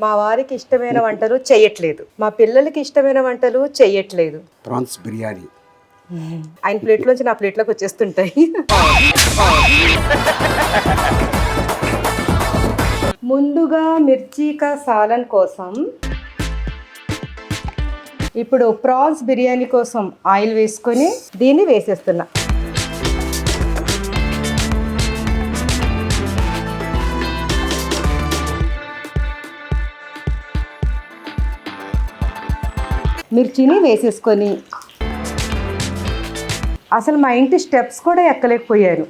మా వారికి ఇష్టమైన వంటలు చెయ్యట్లేదు. మా పిల్లలకి ఇష్టమైన వంటలు చెయ్యట్లేదు. ప్రాన్స్ బిర్యానీ. ఆయన ప్లేట్లోంచి నా ప్లేట్లోకి వచ్చేస్తుంటాయి. ముందుగా మిర్చికా సాలన్ కోసం ఇప్పుడు ప్రాన్స్ బిర్యానీ కోసం ఆయిల్ వేసుకొని దీన్ని వేసేస్తున్నా. మిర్చిని వేసేసుకొని. అసలు మా ఇంటి స్టెప్స్ కూడా ఎక్కలేకపోయారు.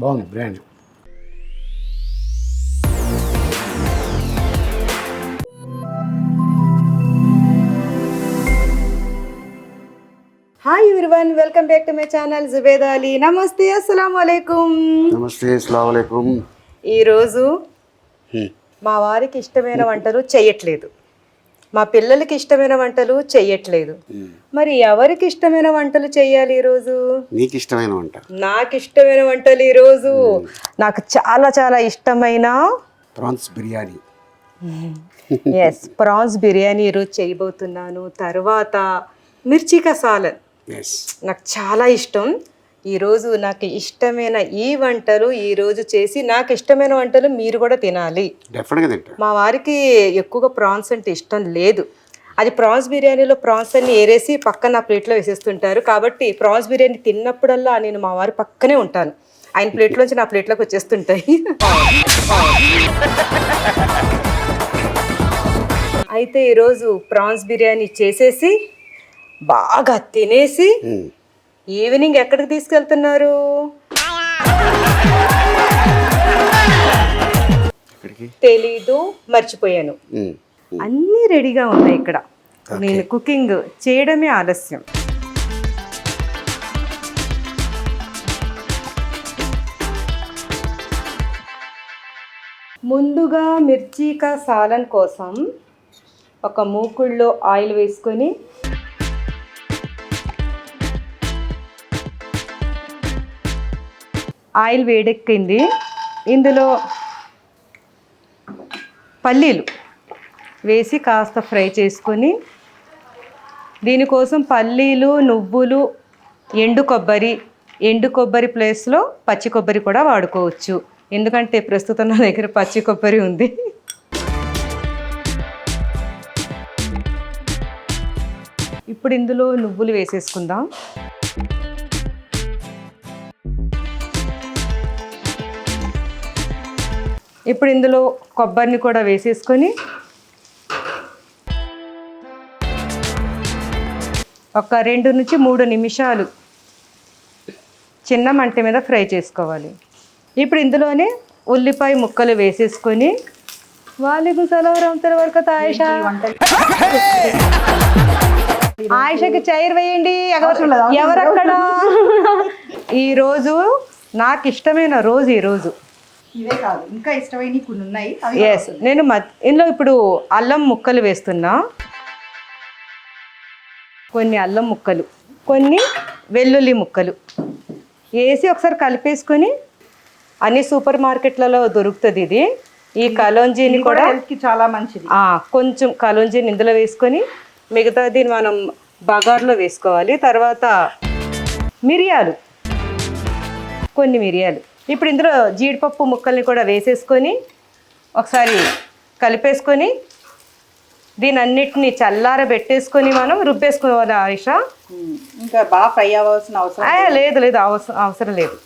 బాగుంది brand everyone welcome back to my channel Zubaid Ali నమస్తే అస్సలం అయికుం నమస్తే అస్సలం ఈరోజు మా వారికి ఇష్టమైన వంటలు చెయ్యట్లేదు. మా పిల్లలకి ఇష్టమైన వంటలు చెయ్యట్లేదు. మరి ఎవరికి ఇష్టమైన వంటలు చెయ్యాలి ఈరోజు నీకు ఇష్టమైన వంట? నాకు ఇష్టమైన వంటలు ఈరోజు నాకు చాలా చాలా ఇష్టమైన prawns biryani. Yes prawns biryani ఈరోజు చేయబోతున్నాను. తర్వాత మిర్చికా సాలన్. ఎస్ నాకు చాలా ఇష్టం. ఈరోజు నాకు ఇష్టమైన ఈ వంటలు ఈరోజు చేసి నాకు ఇష్టమైన వంటలు మీరు కూడా తినాలి. మా వారికి ఎక్కువగా ప్రాన్స్ అంటే ఇష్టం లేదు. అది ప్రాన్స్ బిర్యానీలో ప్రాన్స్ అన్ని ఏరేసి పక్కన నా ప్లేట్లో వేసేస్తుంటారు. కాబట్టి ప్రాన్స్ బిర్యానీ తిన్నప్పుడల్లా నేను మా వారి పక్కనే ఉంటాను. ఆయన ప్లేట్లోంచి నా ప్లేట్లోకి వచ్చేస్తుంటాయి. అయితే ఈరోజు ప్రాన్స్ బిర్యానీ చేసేసి బాగా తినేసి. ఈవినింగ్ ఎక్కడికి తీసుకెళ్తున్నారు? తెలీదు మర్చిపోయాను. అన్నీ రెడీగా ఉన్నాయి ఇక్కడ. నేను కుకింగ్ చేయడమే ఆలస్యం. ముందుగా మిర్చికా సాలన్ కోసం ఒక మూకుళ్ళలో ఆయిల్ వేసుకొని ఆయిల్ వేడెక్కింది. ఇందులో పల్లీలు వేసి కాస్త ఫ్రై చేసుకొని దీనికోసం పల్లీలు నువ్వులు ఎండు కొబ్బరి ఎండు కొబ్బరి ప్లేస్లో పచ్చి కొబ్బరి కూడా వాడుకోవచ్చు. ఎందుకంటే ప్రస్తుతం నా దగ్గర పచ్చి కొబ్బరి ఉంది. ఇప్పుడు ఇందులో నువ్వులు వేసేసుకుందాం. ఇప్పుడు ఇందులో కొబ్బరిని కూడా వేసేసుకొని ఒక రెండు నుంచి మూడు నిమిషాలు చిన్న మంట మీద ఫ్రై చేసుకోవాలి. ఇప్పుడు ఇందులోనే ఉల్లిపాయ ముక్కలు వేసేసుకొని వాలేకుం సలాం రహమతుల్లాహి వబరకాతు ఆయిషా ఆయిషకి చైర్ వేయండి. ఎవరక్కడ? ఈరోజు నాకు ఇష్టమైన రోజు ఈరోజు ఇవే కాదు. ఇంకా ఇష్టమైన కొన్ని ఉన్నాయి ఎస్ నేను ఇందులో ఇప్పుడు అల్లం ముక్కలు వేస్తున్నా. కొన్ని అల్లం ముక్కలు కొన్ని వెల్లుల్లి ముక్కలు వేసి ఒకసారి కలిపేసుకొని అన్ని సూపర్ మార్కెట్లలో దొరుకుతుంది ఇది. ఈ కలోంజీని కూడా చాలా మంచిది. కొంచెం కలోంజీని ఇందులో వేసుకొని మిగతాది మనం బగార్లో వేసుకోవాలి. తర్వాత మిరియాలు కొన్ని మిరియాలు. ఇప్పుడు ఇందులో జీడిపప్పు ముక్కల్ని కూడా వేసేసుకొని ఒకసారి కలిపేసుకొని దీని అన్నిటిని చల్లార పెట్టేసుకొని మనం రుబ్బేసుకోవాలి ఆయిషా? ఇంకా బాగా ఫ్రై అవ్వాల్సిన అవసరం లేదు. లేదు అవసరం అవసరం లేదు.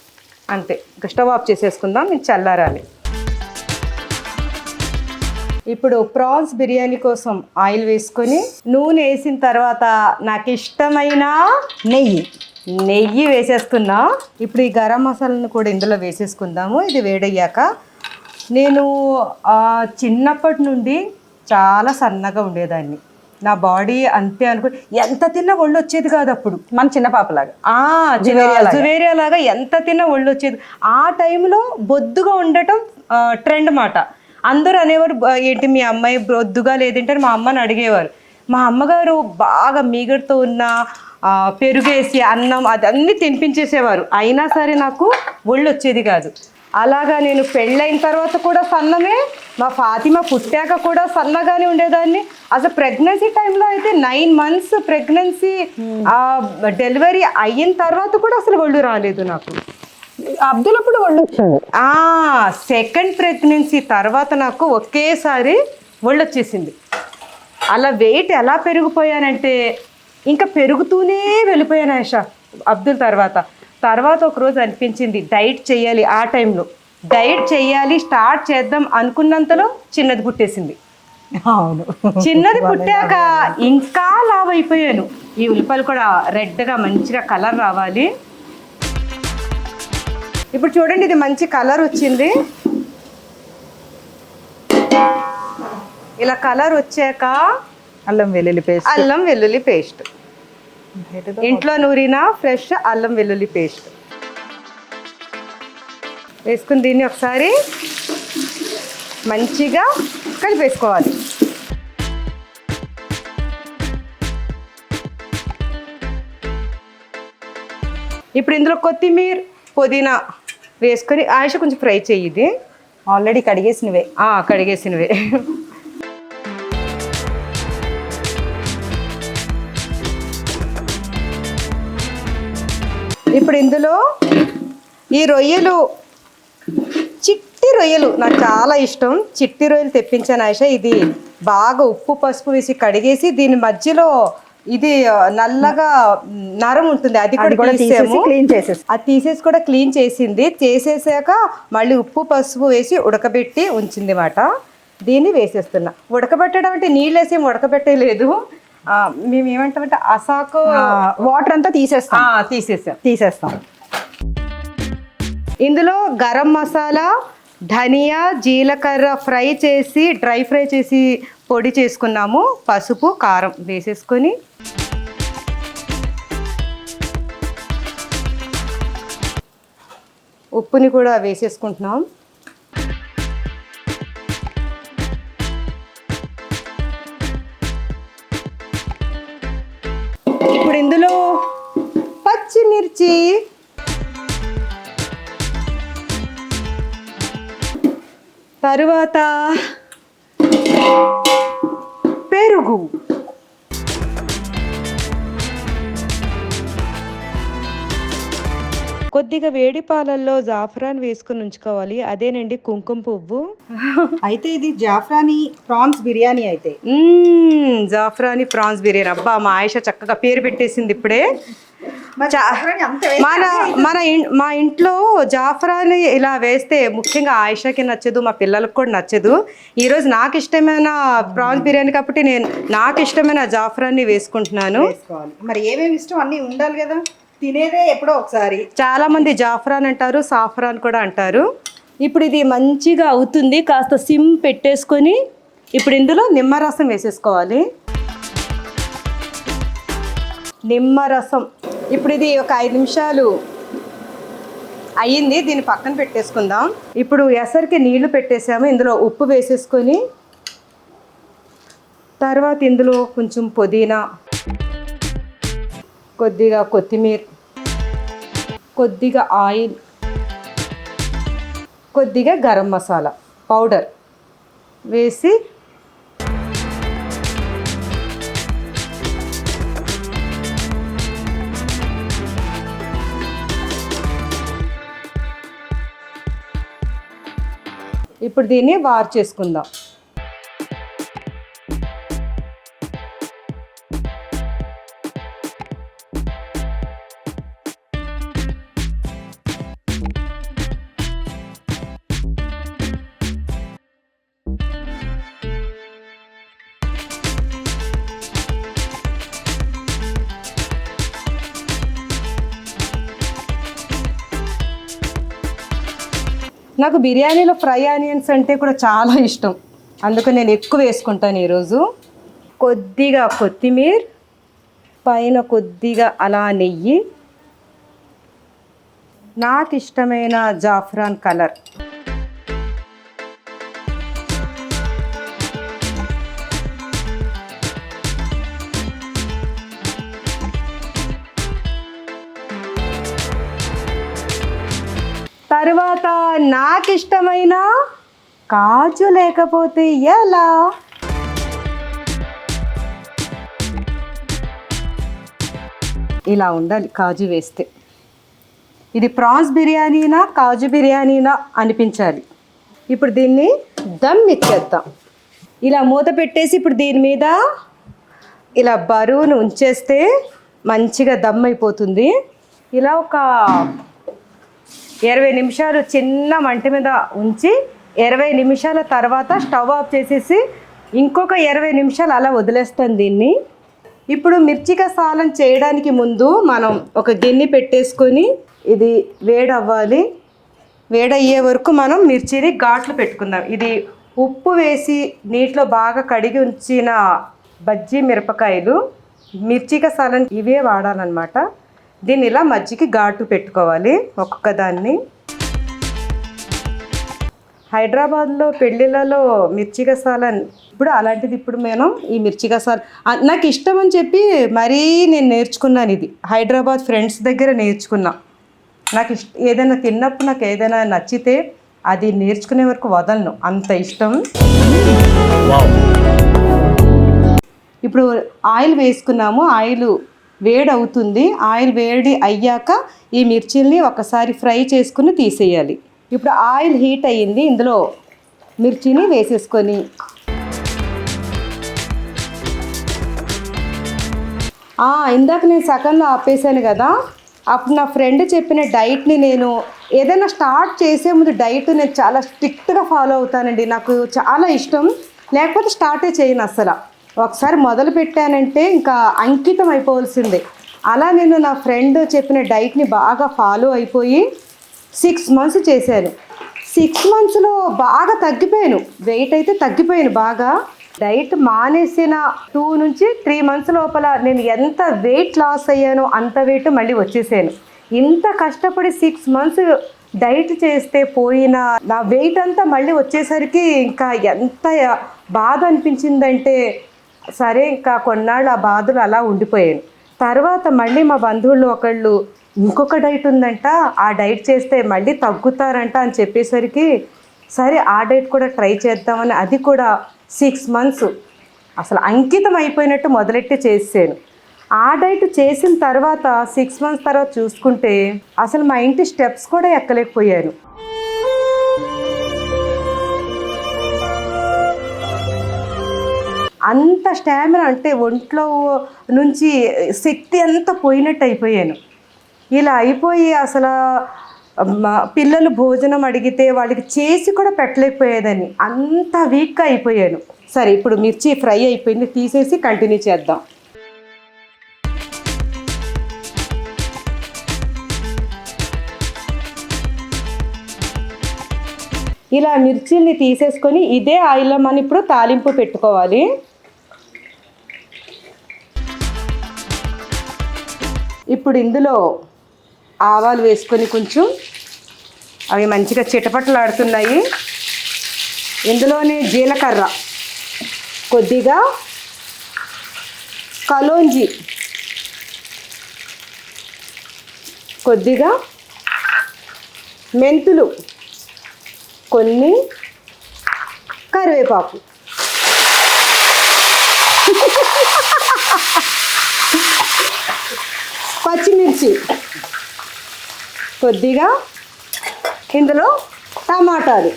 అంతే. ఇంకా స్టవ్ ఆఫ్ చేసేసుకుందాం ఇది చల్లారాలి. ఇప్పుడు ప్రాన్స్ బిర్యానీ కోసం ఆయిల్ వేసుకొని నూనె వేసిన తర్వాత నాకు ఇష్టమైన నెయ్యి. నెయ్యి వేసేస్తున్నా. ఇప్పుడు ఈ గరం మసాలాను కూడా ఇందులో వేసేసుకుందాము. ఇది వేడయ్యాక నేను చిన్నప్పటి నుండి చాలా సన్నగా ఉండేదాన్ని. నా బాడీ అంతే అనుకో ఎంత తిన్నా ఒళ్ళు వచ్చేది కాదు అప్పుడు. మన చిన్న పాపలాగా. ఆ జువేరియా లాగా. ఎంత తిన్నా ఒళ్ళు వచ్చేది. ఆ టైంలో బొద్దుగా ఉండటం ట్రెండ్ మాట. అందరూ అనేవారు "బ- ఏంటి మీ అమ్మాయి బొద్దుగా లేదంటే మా అమ్మని అడిగేవారు. మా అమ్మగారు బాగా మీగడతో ఉన్న పెరుగేసి అన్నం అదన్నీ తినిపించేసేవారు. అయినా సరే నాకు ఒళ్ళు వచ్చేది కాదు. అలాగా నేను పెళ్ళైన తర్వాత కూడా సన్నమే మా ఫాతిమా పుట్టాక కూడా సన్నగానే ఉండేదాన్ని. అసలు ప్రెగ్నెన్సీ టైంలో అయితే నైన్ మంత్స్ ప్రెగ్నెన్సీ డెలివరీ అయిన తర్వాత కూడా అసలు ఒళ్ళు రాలేదు నాకు. అబ్దుల్ అప్పుడు ఒళ్ళు వచ్చింది. సెకండ్ ప్రెగ్నెన్సీ తర్వాత నాకు ఒకేసారి ఒళ్ళు వచ్చేసింది. అలా వెయిట్ ఎలా పెరిగిపోయానంటే ఇంకా పెరుగుతూనే వెళ్ళిపోయాను ఆయిషా అబ్దుల్ తర్వాత. తర్వాత ఒకరోజు అనిపించింది డైట్ చేయాలి ఆ టైంలో. డైట్ చేయాలి స్టార్ట్ చేద్దాం అనుకున్నంతలో చిన్నది పుట్టేసింది. అవును. చిన్నది పుట్టాక ఇంకా లావ్ అయిపోయాను ఈ ఉల్లిపాయలు కూడా రెడ్గా మంచిగా కలర్ రావాలి. ఇప్పుడు చూడండి ఇది మంచి కలర్ వచ్చింది. ఇలా కలర్ వచ్చాక అల్లం వెల్లుల్లి పేస్ట్. అల్లం వెల్లుల్లి పేస్ట్. ఇంట్లో నూరిన ఫ్రెష్ అల్లం వెల్లుల్లి పేస్ట్. వేసుకుని దీన్ని ఒకసారి మంచిగా కలిపేసుకోవాలి. ఇప్పుడు ఇందులో కొత్తిమీర పుదీనా వేసుకొని ఆయుష కొంచెం ఫ్రై ఇది. ఆల్రెడీ కడిగేసినవే. కడిగేసినవే. ఇప్పుడు ఇందులో ఈ రొయ్యలు చిట్టి రొయ్యలు నాకు చాలా ఇష్టం. చిట్టి రొయ్యలు తెప్పించాను ఆయిష. ఇది బాగా ఉప్పు పసుపు వేసి కడిగేసి దీని మధ్యలో ఇది నల్లగా నరం ఉంటుంది. అది కూడా తీసేసి క్లీన్ చేసేసి. అది తీసేసి కూడా క్లీన్ చేసింది. చేసేసాక మళ్ళీ ఉప్పు పసుపు వేసి ఉడకబెట్టి ఉంచింది మాట. దీన్ని వేసేస్తున్నా. ఉడకబెట్టడం అంటే నీళ్ళు వేసి ఉడకబెట్టలేదు. మేము ఏమంటామంటే అసాకు వాటర్ అంతా తీసేస్తాం. ఆ, తీసేసాం. తీసేస్తాం. ఇందులో గరం మసాలా ధనియా జీలకర్ర ఫ్రై చేసి డ్రై ఫ్రై చేసి పొడి చేసుకున్నాము. పసుపు కారం వేసేసుకొని. ఉప్పుని కూడా వేసేసుకుంటున్నాం. ఇప్పుడు ఇందులో పచ్చిమిర్చి తరువాత పెరుగు. కొద్దిగా వేడి పాలల్లో జాఫ్రాన్ వేసుకుని ఉంచుకోవాలి. అదేనండి కుంకుమ పువ్వు. అయితే ఇది జాఫ్రానీ ప్రాన్స్ బిర్యానీ అయితే. జాఫ్రాని ప్రాన్స్ బిర్యానీ. అబ్బా మా ఆయుష చక్కగా పేరు పెట్టేసింది ఇప్పుడే. మన మన మా ఇంట్లో జాఫ్రాని ఇలా వేస్తే ముఖ్యంగా ఆయిషాకి నచ్చదు మా పిల్లలకు కూడా నచ్చదు. ఈరోజు నాకు ఇష్టమైన ప్రాన్స్ బిర్యానీ కాబట్టి నేను నాకు ఇష్టమైన జాఫ్రాన్ని వేసుకుంటున్నాను. మరి ఏమేమి ఇష్టం? అన్నీ ఉండాలి కదా? తినేదే ఎప్పుడో ఒకసారి. చాలా మంది జాఫ్రాన్ అంటారు సాఫ్రాన్ కూడా అంటారు. ఇప్పుడు ఇది మంచిగా అవుతుంది కాస్త సిమ్ పెట్టేసుకొని ఇప్పుడు ఇందులో నిమ్మరసం వేసేసుకోవాలి. నిమ్మరసం. ఇప్పుడు ఇది ఒక ఐదు నిమిషాలు అయ్యింది దీన్ని పక్కన పెట్టేసుకుందాం. ఇప్పుడు ఎసరికి నీళ్ళు పెట్టేసాము ఇందులో ఉప్పు వేసేసుకొని తర్వాత ఇందులో కొంచెం పుదీనా కొద్దిగా కొత్తిమీర కొద్దిగా ఆయిల్ కొద్దిగా గరం మసాలా పౌడర్ వేసి ఇప్పుడు దీన్ని వార్ చేసుకుందాం నాకు బిర్యానీలో ఫ్రై ఆనియన్స్ అంటే కూడా చాలా ఇష్టం. అందుకు నేను ఎక్కువ వేసుకుంటాను ఈరోజు. కొద్దిగా కొత్తిమీర పైన కొద్దిగా అలా నెయ్యి. నాకు ఇష్టమైన జాఫ్రాన్ కలర్. తర్వాత నాకు ఇష్టమైన కాజు లేకపోతే ఎలా? ఇలా ఉండాలి కాజు వేస్తే. ఇది ప్రాన్స్ బిర్యానీనా కాజు బిర్యానీనా అనిపించాలి. ఇప్పుడు దీన్ని దమ్ ఇచ్చేద్దాం. ఇలా మూత పెట్టేసి ఇప్పుడు దీని మీద ఇలా బరువును ఉంచేస్తే మంచిగా దమ్ అయిపోతుంది. ఇలా ఒక ఇరవై నిమిషాలు చిన్న మంట మీద ఉంచి ఇరవై నిమిషాల తర్వాత స్టవ్ ఆఫ్ చేసేసి ఇంకొక ఇరవై నిమిషాలు అలా వదిలేస్తాను దీన్ని. ఇప్పుడు మిర్చిక సాలం చేయడానికి ముందు మనం ఒక గిన్నె పెట్టేసుకొని ఇది వేడవ్వాలి. వేడయ్యే వరకు మనం మిర్చిని ఘాట్లు పెట్టుకుందాం. ఇది ఉప్పు వేసి నీటిలో బాగా కడిగి ఉంచిన బజ్జీ మిరపకాయలు మిర్చిక సాలం ఇవే వాడాలన్నమాట. దీన్ని ఇలా మజ్జికి ఘాటు పెట్టుకోవాలి ఒక్కొక్క దాన్ని హైదరాబాద్లో పెళ్ళిళ్ళలో మిర్చి గసాల ఇప్పుడు అలాంటిది ఇప్పుడు నేను ఈ మిర్చి గసాల నాకు ఇష్టం అని చెప్పి మరీ నేను నేర్చుకున్నాను ఇది. హైదరాబాద్ ఫ్రెండ్స్ దగ్గర నేర్చుకున్నా. నాకు ఇష్ట ఏదైనా తిన్నప్పుడు నాకు ఏదైనా నచ్చితే అది నేర్చుకునే వరకు వదలను. అంత ఇష్టం. ఇప్పుడు ఆయిల్ వేసుకున్నాము. ఆయిల్ వేడి అవుతుంది ఆయిల్ వేడి అయ్యాక ఈ మిర్చిల్ని ఒకసారి ఫ్రై చేసుకుని తీసేయాలి. ఇప్పుడు ఆయిల్ హీట్ అయ్యింది. ఇందులో మిర్చిని వేసేసుకొని ఇందాక నేను సగంలో ఆపేసాను కదా. అప్పుడు నా ఫ్రెండ్ చెప్పిన డైట్ని నేను ఏదైనా స్టార్ట్ చేసే ముందు డైట్ నేను చాలా స్ట్రిక్ట్గా ఫాలో అవుతానండి. నాకు చాలా ఇష్టం. లేకపోతే స్టార్టే చేయను అసలు ఒకసారి మొదలు పెట్టానంటే ఇంకా అంకితం అయిపోవాల్సిందే. అలా నేను నా ఫ్రెండ్ చెప్పిన డైట్ని బాగా ఫాలో అయిపోయి సిక్స్ మంత్స్ చేశాను. సిక్స్ మంత్స్లో బాగా తగ్గిపోయాను. వెయిట్ అయితే తగ్గిపోయాను బాగా. డైట్ మానేసిన టూ నుంచి త్రీ మంత్స్ లోపల నేను ఎంత వెయిట్ లాస్ అయ్యానో అంత వెయిట్ మళ్ళీ వచ్చేసాను. ఇంత కష్టపడి సిక్స్ మంత్స్ డైట్ చేస్తే పోయిన నా వెయిట్ అంతా మళ్ళీ వచ్చేసరికి ఇంకా ఎంత బాధ అనిపించిందంటే సరే ఇంకా కొన్నాళ్ళు ఆ బాధలు అలా ఉండిపోయాను తర్వాత మళ్ళీ మా బంధువులు ఒకళ్ళు ఇంకొక డైట్ ఉందంట ఆ డైట్ చేస్తే మళ్ళీ తగ్గుతారంట అని చెప్పేసరికి సరే ఆ డైట్ కూడా ట్రై చేద్దామని అది కూడా సిక్స్ మంత్స్ అసలు అంకితం అయిపోయినట్టు మొదలెట్టి చేసాను ఆ డైట్ చేసిన తర్వాత సిక్స్ మంత్స్ తర్వాత చూసుకుంటే అసలు మా ఇంటి స్టెప్స్ కూడా ఎక్కలేకపోయాను. అంత స్టామినా అంటే ఒంట్లో నుంచి శక్తి అంతా పోయినట్టు అయిపోయాను. ఇలా అయిపోయి అసలు పిల్లలు భోజనం అడిగితే వాళ్ళకి చేసి కూడా పెట్టలేకపోయేదని అంత వీక్గా అయిపోయాను. సరే ఇప్పుడు మిర్చి ఫ్రై అయిపోయింది తీసేసి కంటిన్యూ చేద్దాం. ఇలా మిర్చిని తీసేసుకొని ఇదే ఆయిల్లో మనం ఇప్పుడు తాలింపు పెట్టుకోవాలి. ఇప్పుడు ఇందులో ఆవాలు వేసుకొని కొంచెం అవి మంచిగా చిటపటలాడుతున్నాయి. ఇందులోనే జీలకర్ర కొద్దిగా కలోంజి కొద్దిగా మెంతులు కొన్ని కరివేపాకు పచ్చిమిర్చి కొద్దిగా ఇందులో టమాటాలు.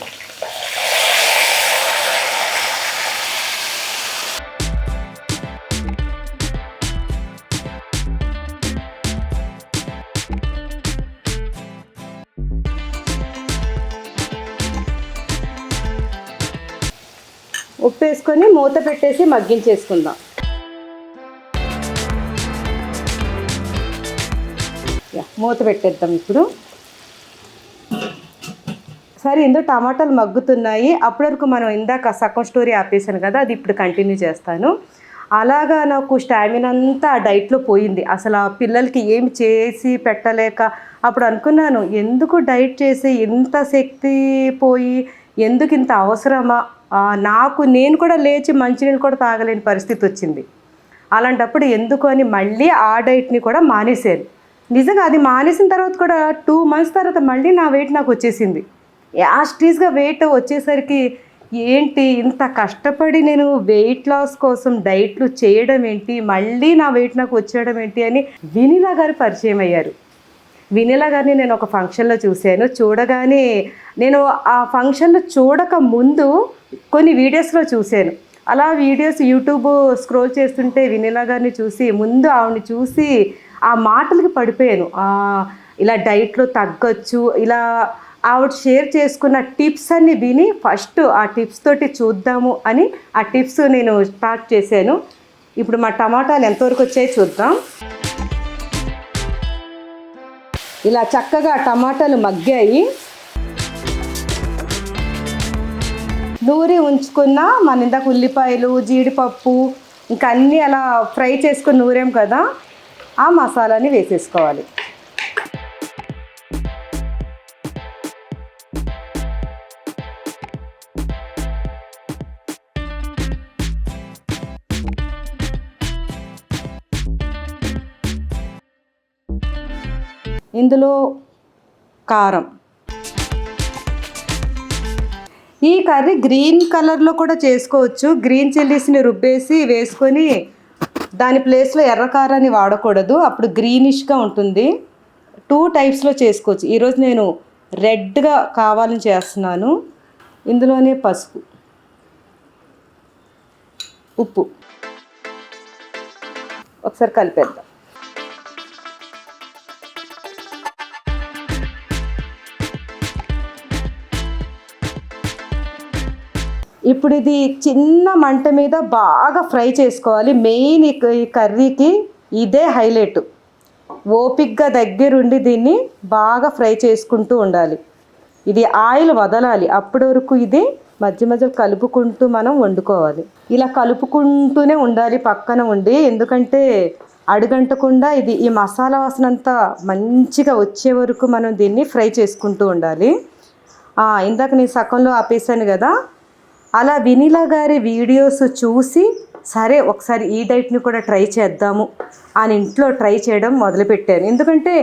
ఉప్పు వేసుకొని మూత పెట్టేసి మగ్గించేసుకుందాం. మూత పెట్టేద్దాం ఇప్పుడు. సరే ఇందులో టమాటాలు మగ్గుతున్నాయి. అప్పటి వరకు మనం ఇందాక సగం స్టోరీ ఆపేసాను కదా అది ఇప్పుడు కంటిన్యూ చేస్తాను. అలాగా నాకు స్టామినా అంతా ఆ డైట్లో పోయింది. అసలు ఆ పిల్లలకి ఏమి చేసి పెట్టలేక అప్పుడు అనుకున్నాను ఎందుకు డైట్ చేసి ఇంత శక్తి పోయి ఎందుకు ఇంత అవసరమా? నాకు నేను కూడా లేచి మంచినీళ్ళు కూడా తాగలేని పరిస్థితి వచ్చింది. అలాంటప్పుడు ఎందుకు అని మళ్ళీ ఆ డైట్ని కూడా మానేశాను నిజంగా అది మానేసిన తర్వాత కూడా టూ మంత్స్ తర్వాత మళ్ళీ నా వెయిట్ నాకు వచ్చేసింది. యాస్టీస్గా వెయిట్ వచ్చేసరికి ఏంటి ఇంత కష్టపడి నేను వెయిట్ లాస్ కోసం డైట్లు చేయడం ఏంటి? మళ్ళీ నా వెయిట్ నాకు వచ్చేయడం ఏంటి అని వినిలా గారు పరిచయం అయ్యారు. వినిలా గారిని నేను ఒక ఫంక్షన్లో చూశాను. చూడగానే నేను ఆ ఫంక్షన్లో చూడక ముందు కొన్ని వీడియోస్లో చూశాను. అలా వీడియోస్ యూట్యూబ్ స్క్రోల్ చేస్తుంటే వినిలా గారిని చూసి ముందు ఆవిడని చూసి ఆ మాటలకి పడిపోయాను. ఇలా డైట్లో తగ్గొచ్చు ఇలా ఆవిడ షేర్ చేసుకున్న టిప్స్ అన్ని విని ఫస్ట్ ఆ టిప్స్ తోటి చూద్దాము అని ఆ టిప్స్ నేను స్టార్ట్ చేశాను. ఇప్పుడు మా టమాటాలు ఎంతవరకు వచ్చాయో చూద్దాం. ఇలా చక్కగా టమాటాలు మగ్గాయి. నూరి ఉంచుకున్న మన ఇందాక ఉల్లిపాయలు జీడిపప్పు ఇంకా అన్నీ అలా ఫ్రై చేసుకుని నూరాం కదా. ఆ మసాలాని వేసేసుకోవాలి. ఇందులో కారం. ఈ కర్రీ గ్రీన్ కలర్లో కూడా చేసుకోవచ్చు. గ్రీన్ చిల్లీస్ని రుబ్బేసి వేసుకొని దాని ప్లేస్లో ఎర్ర కారాన్ని వాడకూడదు. అప్పుడు గ్రీనిష్గా ఉంటుంది. టూ టైప్స్లో చేసుకోవచ్చు. ఈరోజు నేను రెడ్గా కావాలని చేస్తున్నాను. ఇందులోనే పసుపు ఉప్పు. ఒకసారి కలిపేద్దాం. ఇప్పుడు ఇది చిన్న మంట మీద బాగా ఫ్రై చేసుకోవాలి. మెయిన్ ఈ కర్రీకి ఇదే హైలైట్. ఓపిక్గా దగ్గరుండి దీన్ని బాగా ఫ్రై చేసుకుంటూ ఉండాలి. ఇది ఆయిల్ వదలాలి. అప్పటి వరకు ఇది మధ్య మధ్య కలుపుకుంటూ మనం వండుకోవాలి. ఇలా కలుపుకుంటూనే ఉండాలి పక్కన ఉండి. ఎందుకంటే అడుగంటకుండా ఇది ఈ మసాలా వాసన అంతా మంచిగా వచ్చే వరకు మనం దీన్ని ఫ్రై చేసుకుంటూ ఉండాలి. ఇందాక నేను సగంలో ఆపేసాను కదా. అలా వినిలా గారి వీడియోస్ చూసి సరే ఒకసారి ఈ డైట్ని కూడా ట్రై చేద్దాము అని ఇంట్లో ట్రై చేయడం మొదలుపెట్టాను. ఎందుకంటే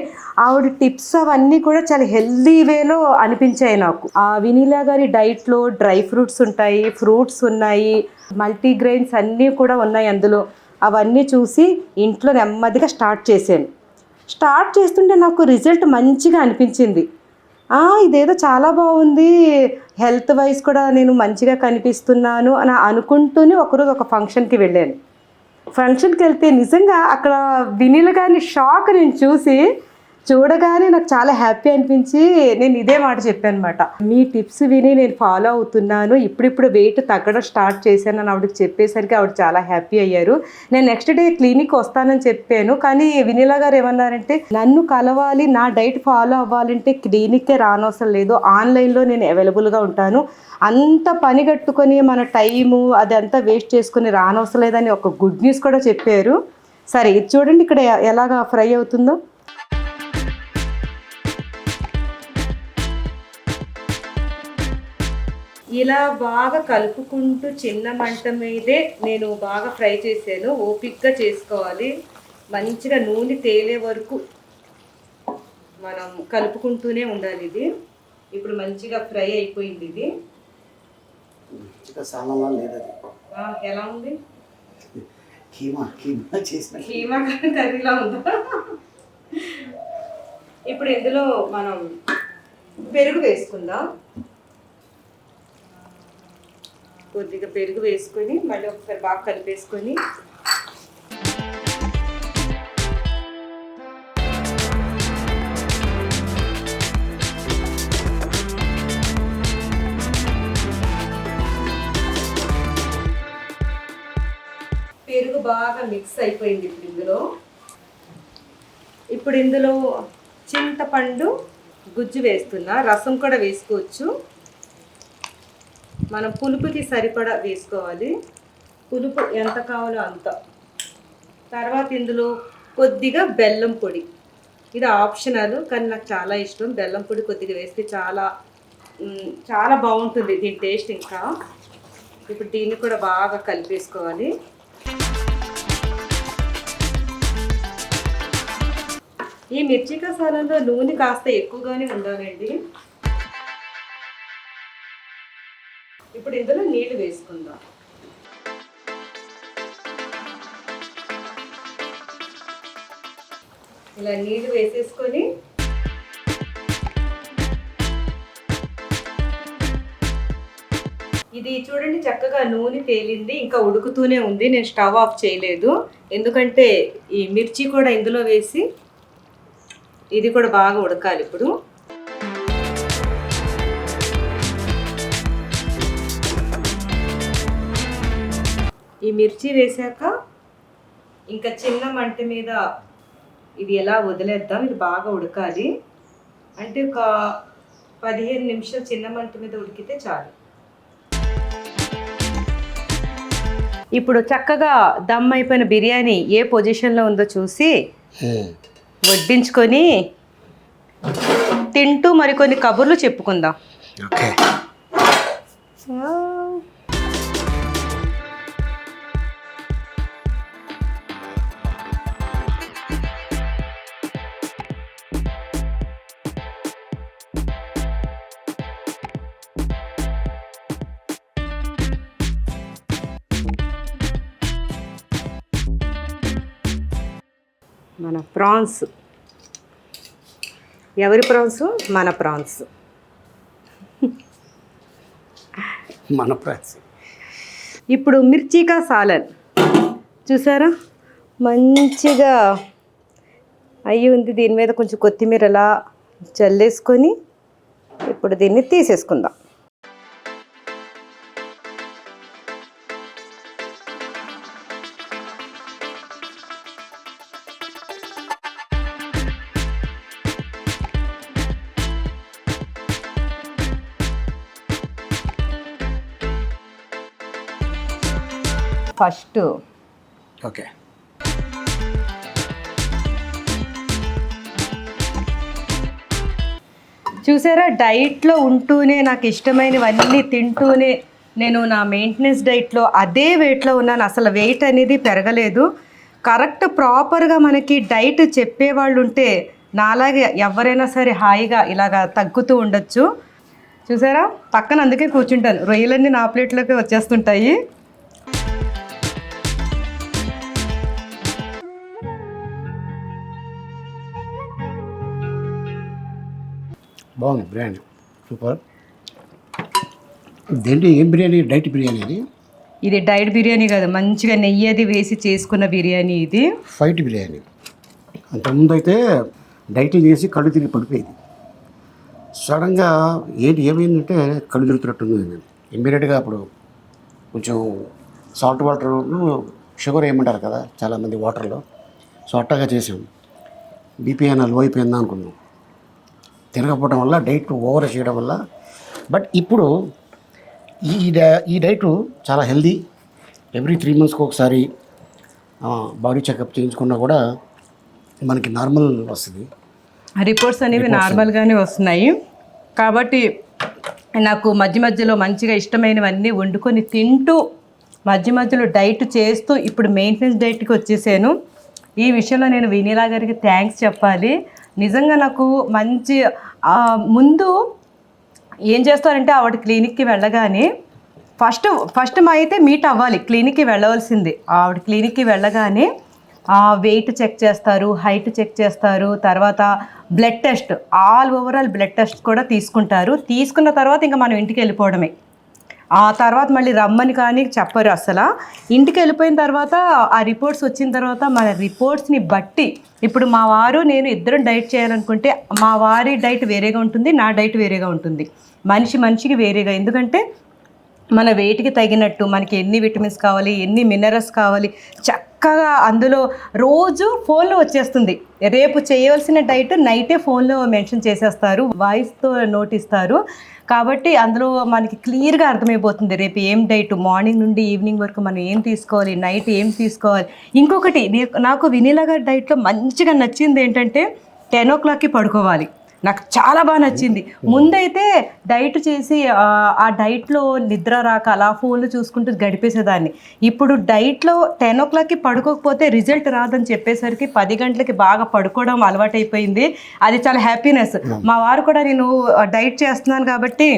ఆవిడ టిప్స్ అవన్నీ కూడా చాలా హెల్దీ వేలో అనిపించాయి నాకు. ఆ వినిలా గారి డైట్లో డ్రై ఫ్రూట్స్ ఉంటాయి ఫ్రూట్స్ ఉన్నాయి మల్టీగ్రెయిన్స్ అన్నీ కూడా ఉన్నాయి అందులో. అవన్నీ చూసి ఇంట్లో నెమ్మదిగా స్టార్ట్ చేశాను. స్టార్ట్ చేస్తుంటే నాకు రిజల్ట్ మంచిగా అనిపించింది. ఇదేదో చాలా బాగుంది. హెల్త్ వైజ్ కూడా నేను మంచిగా కనిపిస్తున్నాను అని అనుకుంటూనే ఒకరోజు ఒక ఫంక్షన్కి వెళ్ళాను. ఫంక్షన్కి వెళ్తే నిజంగా అక్కడ వినిల్ గారిని షాక్ నేను చూసి చూడగానే నాకు చాలా హ్యాపీ అనిపించి నేను ఇదే మాట చెప్పాను అనమాట మీ టిప్స్ విని నేను ఫాలో అవుతున్నాను. ఇప్పుడిప్పుడు వెయిట్ తగ్గడం స్టార్ట్ చేశానని ఆవిడకి చెప్పేసరికి ఆవిడ చాలా హ్యాపీ అయ్యారు. నేను నెక్స్ట్ డే క్లినిక్ వస్తానని చెప్పాను. కానీ వినిలా గారు ఏమన్నారంటే నన్ను కలవాలి నా డైట్ ఫాలో అవ్వాలంటే క్లినిక్కే రానవసరం లేదు. ఆన్లైన్లో నేను అవైలబుల్గా ఉంటాను. అంత పని కట్టుకొని మన టైము అదంతా వేస్ట్ చేసుకుని రానవసరం లేదని ఒక గుడ్ న్యూస్ కూడా చెప్పారు. సరే ఇది చూడండి ఇక్కడ ఎలాగా ఫ్రై అవుతుందో. ఇలా బాగా కలుపుకుంటూ చిన్న మంట మీదే నేను బాగా ఫ్రై చేశాను. ఓపిక్గా చేసుకోవాలి. మంచిగా నూనె తేలే వరకు మనం కలుపుకుంటూనే ఉండాలి ఇది. ఇప్పుడు మంచిగా ఫ్రై అయిపోయింది ఇది. ఎలా ఉంది? కీమా కీమా చేసిన కీమా కర్రీలా ఉందా? ఇప్పుడు ఇందులో మనం పెరుగు వేసుకుందాం. కొద్దిగా పెరుగు వేసుకొని మళ్ళీ ఒకసారి బాగా కలిపేసుకొని. పెరుగు బాగా మిక్స్ అయిపోయింది ఇప్పుడు ఇందులో. ఇప్పుడు ఇందులో చింతపండు గుజ్జు వేస్తున్నా రసం కూడా వేసుకోవచ్చు. మనం పులుపుకి సరిపడా వేసుకోవాలి. పులుపు ఎంత కావాలో అంత. తర్వాత ఇందులో కొద్దిగా బెల్లం పొడి. ఇది ఆప్షనల్ కానీ నాకు చాలా ఇష్టం. బెల్లం పొడి కొద్దిగా వేస్తే చాలా చాలా బాగుంటుంది దీని టేస్ట్ ఇంకా. ఇప్పుడు దీన్ని కూడా బాగా కలిపేసుకోవాలి. ఈ మిర్చి కసాలలో నూనె కాస్త ఎక్కువగానే ఉండాలండి. ఇప్పుడు ఇందులో నీళ్ళు వేసుకుందాం. ఇలా నీళ్ళు వేసేసుకొని ఇది చూడండి చక్కగా నూనె తేలింది ఇంకా ఉడుకుతూనే ఉంది. నేను స్టవ్ ఆఫ్ చేయలేదు. ఎందుకంటే ఈ మిర్చి కూడా ఇందులో వేసి ఇది కూడా బాగా ఉడకాలి ఇప్పుడు. మిర్చి వేసాక ఇంకా చిన్న మంట మీద ఇది ఎలా వదిలేద్దాం? ఇది బాగా ఉడకాలి. అంటే ఒక పదిహేను నిమిషాలు చిన్న మంట మీద ఉడికితే చాలు. ఇప్పుడు చక్కగా దమ్ అయిపోయిన బిర్యానీ ఏ పొజిషన్లో ఉందో చూసి వడ్డించుకొని తింటూ మరికొన్ని కబుర్లు చెప్పుకుందాం. ఓకే. ప్రాన్స్. ఎవరి ప్రాన్స్? మన ప్రాన్స్. మన ప్రాన్స్. ఇప్పుడు మిర్చికా సాలన్. చూసారా? మంచిగా అయ్యి ఉంది. దీని మీద కొంచెం కొత్తిమీర అలా చల్లేసుకొని ఇప్పుడు దీన్ని తీసేసుకుందాం. ఫస్ట్. ఓకే. చూసారా డైట్లో ఉంటూనే నాకు ఇష్టమైనవన్నీ తింటూనే నేను నా మెయింటెనెన్స్ డైట్లో అదే వెయిట్లో ఉన్నాను. అసలు వెయిట్ అనేది పెరగలేదు. కరెక్ట్ ప్రాపర్గా మనకి డైట్ చెప్పేవాళ్ళు ఉంటే నాలాగే ఎవరైనా సరే హాయిగా ఇలాగా తగ్గుతూ ఉండొచ్చు. చూసారా పక్కన అందుకే కూర్చుంటాను. రొయ్యలన్నీ నా ప్లేట్లోకి వచ్చేస్తుంటాయి. బాగుంది బిర్యానీ సూపర్. ఇదేంటి ఏం బిర్యానీ? డైట్ బిర్యానీ ఇది ఇది డైట్ బిర్యానీ కాదు మంచిగా నెయ్యి అది వేసి చేసుకున్న బిర్యానీ ఇది. ఫైట్ బిర్యానీ. అంతకుముందు అయితే డైట్లు చేసి కళ్ళు తిరిగి పడిపోయేది. సడన్గా ఏంటి ఏమైందంటే కళ్ళు తిరుగుతున్నట్టుంది నేను ఇమ్మీడియట్గా అప్పుడు కొంచెం సాల్ట్ వాటర్ షుగర్ వేయమంటారు కదా చాలామంది వాటర్లో సో అట్టగా చేసాం. బీపీ అయినా లో అయిపోయిందా అనుకున్నాం. తినకపోవడం వల్ల డైట్ ఓవర్ చేయడం వల్ల. బట్ ఇప్పుడు ఈ డై- ఈ డైట్ చాలా హెల్దీ. ఎవ్రీ త్రీ మంత్స్కి ఒకసారి బాడీ చెకప్ చేయించుకున్నా కూడా మనకి నార్మల్ వస్తుంది. రిపోర్ట్స్ అనేవి. నార్మల్గానే వస్తున్నాయి. కాబట్టి నాకు మధ్య మధ్యలో మంచిగా ఇష్టమైనవన్నీ వండుకొని తింటూ మధ్య మధ్యలో డైట్ చేస్తూ ఇప్పుడు మెయింటెనెన్స్ డైట్కి వచ్చేసాను. ఈ విషయంలో నేను వినీలా గారికి థ్యాంక్స్ చెప్పాలి. నిజంగా నాకు మంచి ముందు ఏం చేస్తారంటే ఆవిడ క్లినిక్కి వెళ్ళగానే ఫస్ట్ ఫస్ట్ మా అయితే మీట్ అవ్వాలి క్లినిక్కి వెళ్ళవలసింది. ఆవిడ క్లినిక్కి వెళ్ళగానే వెయిట్ చెక్ చేస్తారు హైట్ చెక్ చేస్తారు తర్వాత blood test all overall blood test కూడా తీసుకుంటారు. తీసుకున్న తర్వాత ఇంకా మనం ఇంటికి వెళ్ళిపోవడమే. ఆ తర్వాత మళ్ళీ రమ్మని కానీ చెప్పరు అసలు. ఇంటికి వెళ్ళిపోయిన తర్వాత ఆ రిపోర్ట్స్ వచ్చిన తర్వాత మన రిపోర్ట్స్ని బట్టి ఇప్పుడు మా వారు నేను ఇద్దరం డైట్ చేయాలనుకుంటే మా వారి డైట్ వేరేగా ఉంటుంది నా డైట్ వేరేగా ఉంటుంది. మనిషి మనిషికి వేరేగా. ఎందుకంటే మన వెయిట్కి తగినట్టు మనకి ఎన్ని విటమిన్స్ కావాలి ఎన్ని మినరల్స్ కావాలి చక్కగా అందులో రోజు ఫోన్లో వచ్చేస్తుంది. రేపు చేయవలసిన డైట్ నైటే ఫోన్లో మెన్షన్ చేసేస్తారు వాయిస్తో నోటిస్తారు. కాబట్టి అందులో మనకి క్లియర్గా అర్థమైపోతుంది రేపు ఏం డైట్ మార్నింగ్ నుండి ఈవినింగ్ వరకు మనం ఏం తీసుకోవాలి నైట్ ఏం తీసుకోవాలి. ఇంకొకటి నాకు వినీలాగా డైట్లో మంచిగా నచ్చింది ఏంటంటే టెన్ ఓ క్లాక్కి పడుకోవాలి. నాకు చాలా బాగా నచ్చింది. ముందైతే డైట్ చేసి ఆ, డైట్లో నిద్ర రాక అలా ఫోన్లు చూసుకుంటూ గడిపేసేదాన్ని. ఇప్పుడు డైట్లో టెన్ ఓ క్లాక్కి పడుకోకపోతే రిజల్ట్ రాదని చెప్పేసరికి పది గంటలకి బాగా పడుకోవడం అలవాటైపోయింది. అది చాలా హ్యాపీనెస్. మా వారు కూడా నేను డైట్ చేస్తున్నాను కాబట్టి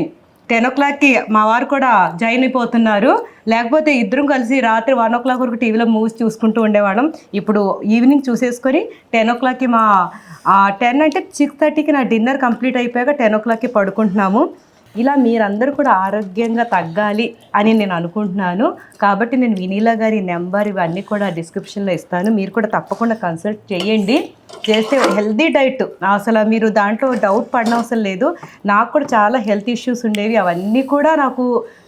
టెన్ ఓ క్లాక్కి మా వారు కూడా జాయిన్ అయిపోతున్నారు. లేకపోతే ఇద్దరం కలిసి రాత్రి వన్ ఓ క్లాక్ వరకు టీవీలో మూవీస్ చూసుకుంటూ ఉండేవాళ్ళం. ఇప్పుడు ఈవినింగ్ చూసేసుకొని టెన్ ఓ క్లాక్కి మా టెన్ అంటే సిక్స్ థర్టీకి నా డిన్నర్ కంప్లీట్ అయిపోయాక టెన్ ఓ క్లాక్కి పడుకుంటున్నాము. ఇలా మీరందరూ కూడా ఆరోగ్యంగా తగ్గాలి అని నేను అనుకుంటున్నాను. కాబట్టి నేను వినీలా గారి నెంబర్ ఇవన్నీ కూడా డిస్క్రిప్షన్లో ఇస్తాను. మీరు కూడా తప్పకుండా కన్సల్ట్ చేయండి. చేస్తే హెల్దీ డైట్. అసలు మీరు దాంట్లో డౌట్ పడనవసరం లేదు. నాకు కూడా చాలా హెల్త్ ఇష్యూస్ ఉండేవి. అవన్నీ కూడా నాకు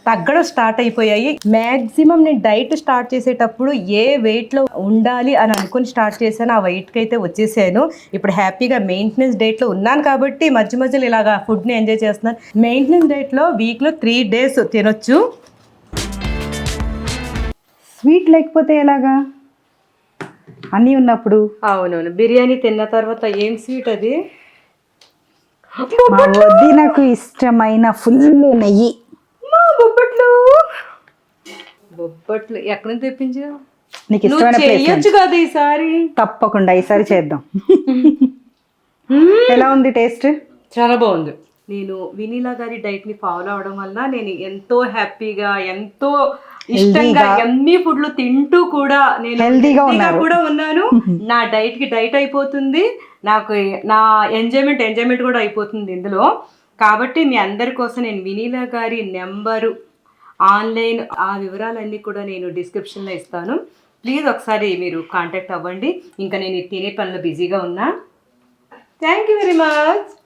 తగ్గడం స్టార్ట్ అయిపోయాయి. మ్యాక్సిమం నేను డైట్ స్టార్ట్ చేసేటప్పుడు ఏ వెయిట్లో ఉండాలి అని అనుకుని స్టార్ట్ చేశాను. ఆ వెయిట్కి అయితే వచ్చేసాను. ఇప్పుడు హ్యాపీగా మెయింటెనెన్స్ డైట్లో ఉన్నాను కాబట్టి మధ్య మధ్యలో ఇలాగా ఫుడ్ని ఎంజాయ్ చేస్తున్నాను. మెయింటెనెన్స్ డైట్లో వీక్లో త్రీ డేస్ తినొచ్చు. స్వీట్ లేకపోతే ఎలాగా? అన్నీ ఉన్నప్పుడు. అవునవును. బిర్యానీ తిన్న తర్వాత ఏం స్వీట్ అది? మా వదినకు ఇష్టమైన ఫుల్ నెయ్యి. మా బొబ్బట్లు. బొబ్బట్లు ఎక్కడి నుంచి తెప్పించావు? నీకు ఇష్టమైన ప్లేస్ చెయ్యొచ్చు కదా ఈసారి. తప్పకుండా ఈసారి చేద్దాం. ఎలా ఉంది టేస్ట్? చాలా బాగుంది. నేను వినీలా గారి డైట్ని ఫాలో అవడం వల్ల నేను ఎంతో హ్యాపీగా ఎంతో ఇష్టంగా ఎన్ని ఫుడ్లు తింటూ కూడా నేను Healthy గా healthy గా కూడా ఉన్నాను. నా డైట్కి డైట్ అయిపోతుంది. నాకు నా ఎంజాయ్మెంట్ ఎంజాయ్మెంట్ కూడా అయిపోతుంది ఇందులో. కాబట్టి మీ అందరి కోసం నేను వినీలా గారి నెంబరు ఆన్లైన్ ఆ వివరాలన్నీ కూడా నేను డిస్క్రిప్షన్లో ఇస్తాను. ప్లీజ్ ఒకసారి మీరు కాంటాక్ట్ అవ్వండి. ఇంకా నేను తినే పనిలో బిజీగా ఉన్నా. Thank you very much